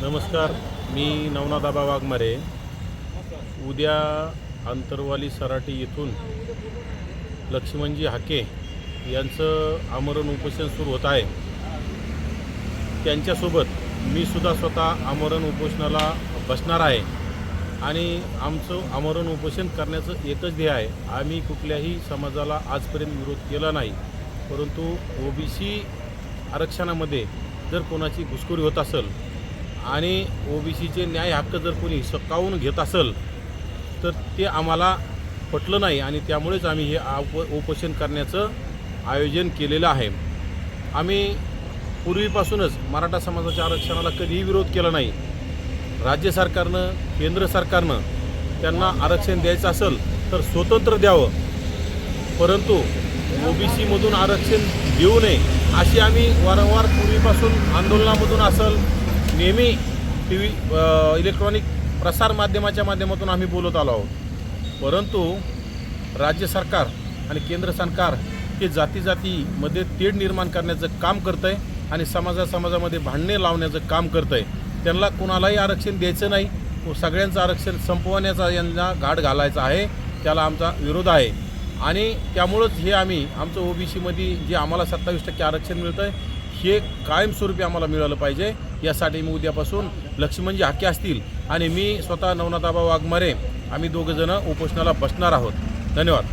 नमस्कार मी नवनाथाबा वाघमारे. उद्या आंतरवाली सराटी येथून लक्ष्मणजी हाके यांचं आमरण उपोषण सुरू होत आहे. त्यांच्यासोबत मी सुद्धा स्वतः आमरण उपोषणाला बसणार आहे आणि आमचं आमरण उपोषण करण्याचं एकच ध्येय आहे. आम्ही कुठल्याही समाजाला आजपर्यंत विरोध केला नाही परंतु ओबीसी आरक्षणामध्ये जर कोणाची घुसखोरी होत असेल आणि ओबीसीचे न्याय हक्क जर कोणी सकावून घेत असेल तर ते आम्हाला पटलं नाही आणि त्यामुळेच आम्ही हे आप उपोषण करण्याचं आयोजन केलेलं आहे. आम्ही पूर्वीपासूनच मराठा समाजाच्या आरक्षणाला कधीही विरोध केला नाही. राज्य सरकारनं केंद्र सरकारनं त्यांना आरक्षण द्यायचं असेल तर स्वतंत्र द्यावं. परंतु ओबीसीमधून आरक्षण देऊ नये अशी आम्ही वारंवार पूर्वीपासून आंदोलनामधून असेल नेहमी टी व्ही इलेक्ट्रॉनिक प्रसार माध्यमाच्या माध्यमातून आम्ही बोलत आलो आहोत. परंतु राज्य सरकार आणि केंद्र सरकार हे जाती जातीमध्ये तेढ निर्माण करण्याचं काम करतं आहे आणि समाजा समाजामध्ये भांडणे लावण्याचं काम करतं आहे त्यांना कुणालाही आरक्षण द्यायचं नाही. सगळ्यांचं आरक्षण संपवण्याचा यांना घाट घालायचा आहे. त्याला आमचा विरोध आहे. आणि त्यामुळंच हे आम्ही आमचं ओबीसीमध्ये जे आम्हाला सत्तावीस टक्के आरक्षण मिळतं आहे हे कायमस्वरूपी आम्हाला मिळालं पाहिजे. यासाठी मी उद्यापासून लक्ष्मणजी हाके असतील आणि मी स्वतः नवनाथाबा वाघमारे आम्ही दोघंजणं उपोषणाला बसणार आहोत. धन्यवाद.